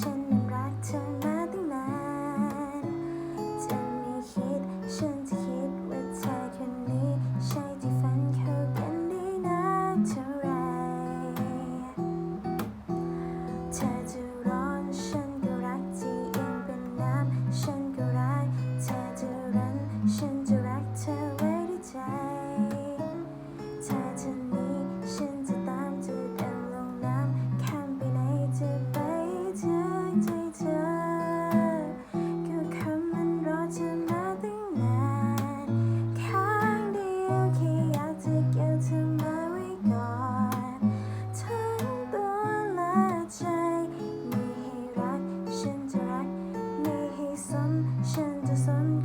ฉันนั้นรักเธอมาตั้งนานจะไม่คิด ฉันจะคิดว่าเธอคนนี้ ใช่ที่ฝันเข้ากันได้นานเท่าไร เธอจะร้อน ฉันก็รักที่ยังเป็นน้ำ ฉันก็รัก เธอจะรัน ฉันจะ sun